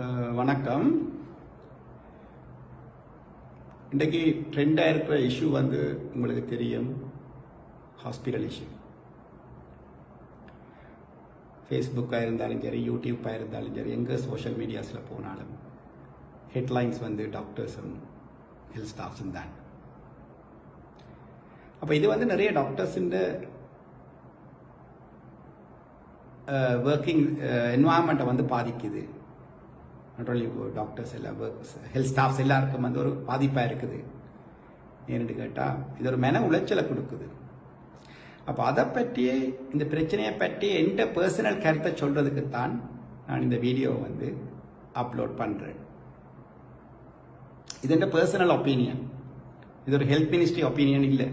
வணக்கம். இன்றைக்கு ட்ரெண்டாக இருக்கிற இஷ்யூ வந்து உங்களுக்கு தெரியும். ஹாஸ்பிட்டல் இஷ்யூ ஃபேஸ்புக்காக இருந்தாலும் சரி யூடியூப்பாக இருந்தாலும் சரி எங்கே சோஷியல் மீடியாஸில் போனாலும் ஹெட்லைன்ஸ் வந்து டாக்டர்ஸும் ஹெல்த் ஸ்டாஃப்ஸும் தான். அப்போ இது வந்து நிறைய டாக்டர்ஸுன்ற ஒர்க்கிங் என்வாயன்மெண்ட்டை வந்து பாதிக்குது. நாட் ஓன்லி டாக்டர்ஸ் எல்லாம் ஒர்க்ஸ் ஹெல்த் ஸ்டாஃப்ஸ் எல்லாருக்கும் வந்து ஒரு பாதிப்பாக இருக்குது. ஏன்னு கேட்டால் இது ஒரு மன உளைச்சலை கொடுக்குது. அப்போ அதை பற்றியே இந்த பிரச்சனையை பற்றி எந்த பர்சனல் கருத்தை சொல்கிறதுக்கு தான் நான் இந்த வீடியோவை வந்து அப்லோட் பண்ணுறேன் இது எந்த பர்சனல் ஒப்பீனியன் இது ஒரு ஹெல்த் மினிஸ்ட்ரி ஒப்பீனியன் இல்லை.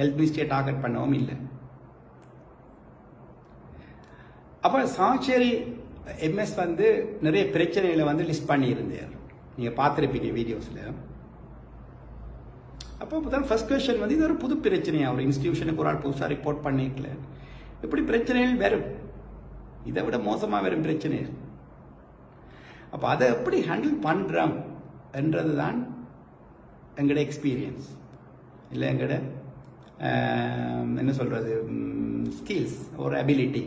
ஹெல்த் மினிஸ்ட்ரியை டார்கெட் பண்ணவும் இல்லை. அப்போ சாச்சேரி எம்எஸ் வந்து நிறைய பிரச்சனைகளை வந்து லிஸ்ட் பண்ணியிருந்தார். நீங்கள் பார்த்துருப்பீங்க வீடியோஸில் அப்போ முதல் ஃபர்ஸ்ட் கொஸ்டின் வந்து இது ஒரு புது பிரச்சனையாக ஒரு இன்ஸ்டிடியூஷனுக்கு ஒரு ஆள் புதுசாக ரிப்போர்ட் பண்ணிக்கல. இப்படி பிரச்சனைகள் வரும். இதை விட மோசமாக வரும் பிரச்சனைகள் அப்போ அதை எப்படி ஹேண்டில் பண்ணுறோம் என்றது தான் எங்களோட எக்ஸ்பீரியன்ஸ் இல்லை எங்களோட என்ன சொல்கிறது ஸ்கில்ஸ் ஒரு அபிலிட்டி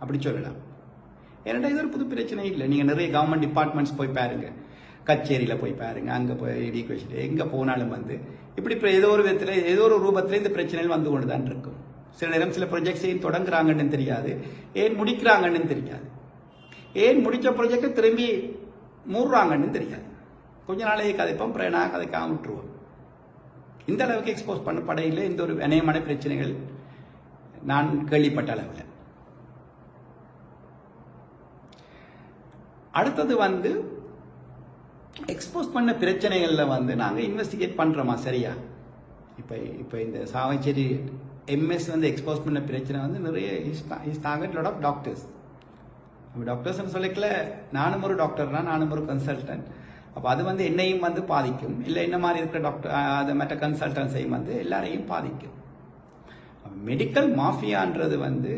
அப்படி சொல்லலாம். ஏன்னா இது ஒரு புது பிரச்சனை இல்லை. நீங்கள் நிறைய கவர்மெண்ட் டிபார்ட்மெண்ட்ஸ் போய் பாருங்க. கச்சேரியில் போய் பாருங்கள் அங்கே போய் எடிகேஷன் எங்கே போனாலும் வந்து இப்படி இப்போ ஏதோ ஒரு விதத்தில் ஏதோ ஒரு ரூபத்தில் இந்த பிரச்சனைகள் வந்து கொண்டு தான் இருக்கும். சில நேரம் சில ப்ரொஜெக்ட்ஸையும் தொடங்குறாங்கன்னு தெரியாது. ஏன் முடிக்கிறாங்கன்னு தெரியாது. ஏன் முடித்த ப்ரொஜெக்டை திரும்பி மூடுறாங்கன்னு தெரியாது. கொஞ்ச நாளைக்கு கதைப்போம் பிரேனா கதைக்காக விட்டுருவோம். இந்த அளவுக்கு எக்ஸ்போஸ் பண்ணப்படையில் இந்த ஒரு அநேகமான பிரச்சனைகள் நான் கேள்விப்பட்ட அளவில். அடுத்தது வந்து எக்ஸ்போஸ் பண்ண பிரச்சனைகளில் வந்து நாங்கள் இன்வெஸ்டிகேட் பண்ணுறோமா சரியா? இப்போ இப்போ இந்த சாவச்சேரி எம்எஸ் வந்து எக்ஸ்போஸ் பண்ண பிரச்சனை வந்து நிறைய is target lot of doctors அப்போ டாக்டர்ஸ்னு சொல்லிக்கல நானும் ஒரு டாக்டர் தான் நானும் ஒரு கன்சல்டன்ட் அப்போ அது வந்து என்னையும் வந்து பாதிக்கும். இல்லை என்ன மாதிரி இருக்கிற டாக்டர் அது மற்ற கன்சல்டன்ஸையும் வந்து எல்லாரையும் பாதிக்கும். மெடிக்கல் மாஃபியான்றது வந்து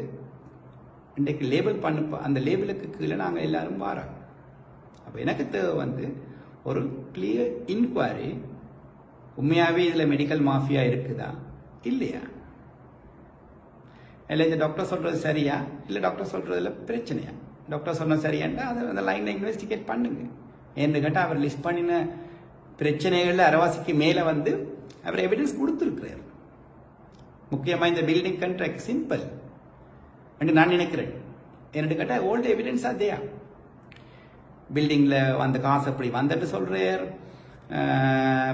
இன்றைக்கு லேபிள் பண்ண அந்த லேபிளுக்கு கீழே நாங்கள் எல்லாரும் வாரோம் அப்போ எனக்கு தேவை வந்து ஒரு கிளியர் இன்கொயரி உண்மையாகவே இதில் மெடிக்கல் மாஃபியா இருக்குதா? இல்லையா? இல்லை இந்த டாக்டர் சொல்கிறது சரியா? இல்லை டாக்டர் சொல்கிறதுல பிரச்சனையா? டாக்டர் சொன்ன சரியாண்டா அதை அந்த லைனில் இன்வெஸ்டிகேட் பண்ணுங்க. ஏன்னு கேட்டால் அவர் லிஸ்ட் பண்ணின பிரச்சனைகளில் அரவாசிக்கு மேலே வந்து அவர் எவிடன்ஸ் கொடுத்துருக்கிறார். முக்கியமாக இந்த பில்டிங் கண்ட்ராக்ட் சிம்பிள் என்று நான் நினைக்கிறேன். என்னட்டு கேட்டால் ஓல்டு எவிடன்ஸ் அதேயா? பில்டிங்கில் அந்த காசு அப்படி வந்துட்டு சொல்கிறார்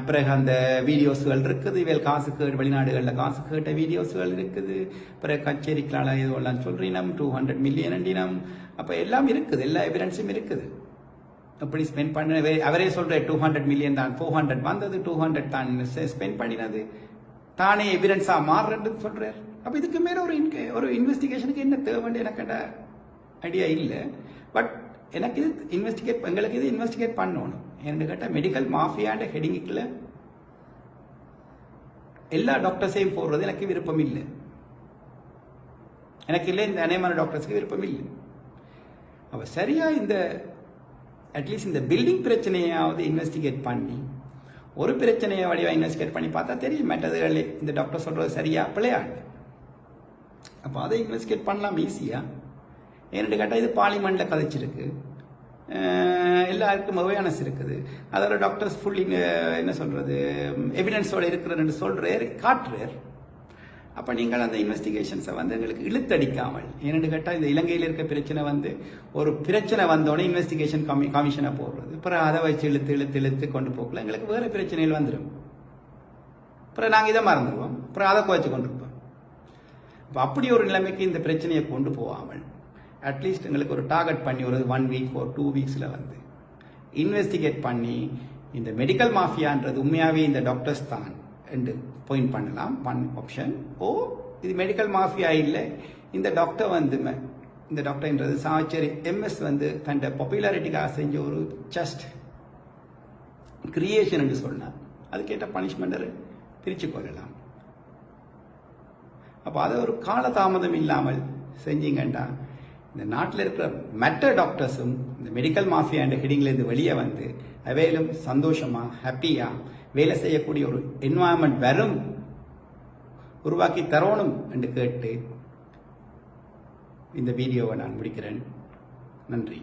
பிறகு அந்த வீடியோஸ்கள் இருக்குது. இவள் காசு கேட்டு வெளிநாடுகளில் காசு கேட்ட வீடியோஸ்கள் இருக்குது. பிறகு கச்சேரிக்கலால் இதுவெல்லாம் சொல்கிறீனம் டூ ஹண்ட்ரட் மில்லியன் அண்டினம் அப்போ எல்லாம் இருக்குது. எல்லா எவிடன்ஸும் இருக்குது. அப்படி ஸ்பெண்ட் பண்ண அவரே சொல்கிறார் டூ ஹண்ட்ரட் மில்லியன் தான் ஃபோர் ஹண்ட்ரட் வந்தது டூ ஹண்ட்ரட் தான் ஸ்பெண்ட் பண்ணினது. தானே எவிடன்ஸாக மாறுறன்னு சொல்கிறார் அப்போ இதுக்கு மேலே ஒரு இன்க ஒரு இன்வெஸ்டிகேஷனுக்கு என்ன தேவைன்னு எனக்கு ஐடியா இல்லை. பட் எனக்கு இது இன்வெஸ்டிகேட் எங்களுக்கு இது இன்வெஸ்டிகேட் பண்ணணும். என்று கேட்டால் மெடிக்கல் மாஃபியாண்ட ஹெடிங்கில் எல்லா டாக்டர்ஸையும் போடுறது எனக்கு விருப்பம் இல்லை. எனக்கு இல்லை இந்த அநேகமான டாக்டர்ஸ்க்கு விருப்பம் இல்லை. அப்போ சரியாக இந்த அட்லீஸ்ட் இந்த பில்டிங் பிரச்சனையாவது இன்வெஸ்டிகேட் பண்ணி ஒரு பிரச்சனையை வடிவாக இன்வெஸ்டிகேட் பண்ணி பார்த்தா தெரியும் மற்றதுகள். இந்த டாக்டர் சொல்கிறது சரியா பிள்ளையாண்டு அப்போ அதை இன்வெஸ்டிகேட் பண்ணலாம் ஈஸியாக ஏன்னு கேட்டால் இது பார்லிமெண்ட்டில் கதைச்சிருக்கு. எல்லாருக்கும் அவேர்னஸ் இருக்குது. அதில் டாக்டர்ஸ் ஃபுல் என்ன சொல்கிறது எவிடன்ஸோட இருக்கிறன்னு சொல்கிறார் காட்டுறார். அப்போ நீங்கள் அந்த இன்வெஸ்டிகேஷன்ஸை வந்து எங்களுக்கு இழுத்தடிக்காமல் ஏன்னு கேட்டால் இந்த இலங்கையில் இருக்க பிரச்சனை வந்து ஒரு பிரச்சனை வந்தோடனே இன்வெஸ்டிகேஷன் கமி கமிஷனை போடுறது. அப்புறம் அதை வச்சு இழுத்து இழுத்து இழுத்து கொண்டு போகல. எங்களுக்கு வேறு பிரச்சனைகள் வந்துடும் அப்புறம் நாங்கள் இதை மறந்துடுவோம். அப்புறம் அதை குறைச்சி கொண்டு இருப்போம் அப்போ அப்படி ஒரு நிலைமைக்கு இந்த பிரச்சனையை கொண்டு போகாமல் அட்லீஸ்ட் எங்களுக்கு ஒரு டார்கெட் பண்ணி ஒரு ஒன் வீக் ஒரு டூ வீக்ஸில் வந்து இன்வெஸ்டிகேட் பண்ணி இந்த மெடிக்கல் மாஃபியான்றது உண்மையாகவே இந்த டாக்டர்ஸ் தான் என்று பாயிண்ட் பண்ணலாம். ஒன் ஆப்ஷன் ஓ இது மெடிக்கல் மாஃபியா இல்லை. இந்த டாக்டர் வந்து இந்த டாக்டர்ன்றது சாச்சரி எம்எஸ் வந்து தன் பாப்புலாரிட்டிக்காக செஞ்ச ஒரு ஜஸ்ட் கிரியேஷன் என்று சொன்னார். அதுக்கேற்ற பனிஷ்மெண்ட்டை பிரித்து கொள்ளலாம். அப்போ அதை ஒரு காலதாமதம் இல்லாமல் செஞ்சீங்கண்டா இந்த நாட்டில் இருக்கிற மற்ற டாக்டர்ஸும் இந்த மெடிக்கல் மாஃபியா என்ற ஹெடிங்லேருந்து வெளியே வந்து அவையிலும் சந்தோஷமாக ஹாப்பியாக வேலை செய்யக்கூடிய ஒரு என்வாயன்மெண்ட் வரும் உருவாக்கி தரணும் என்று கேட்டு இந்த வீடியோவை நான் முடிக்கிறேன். நன்றி.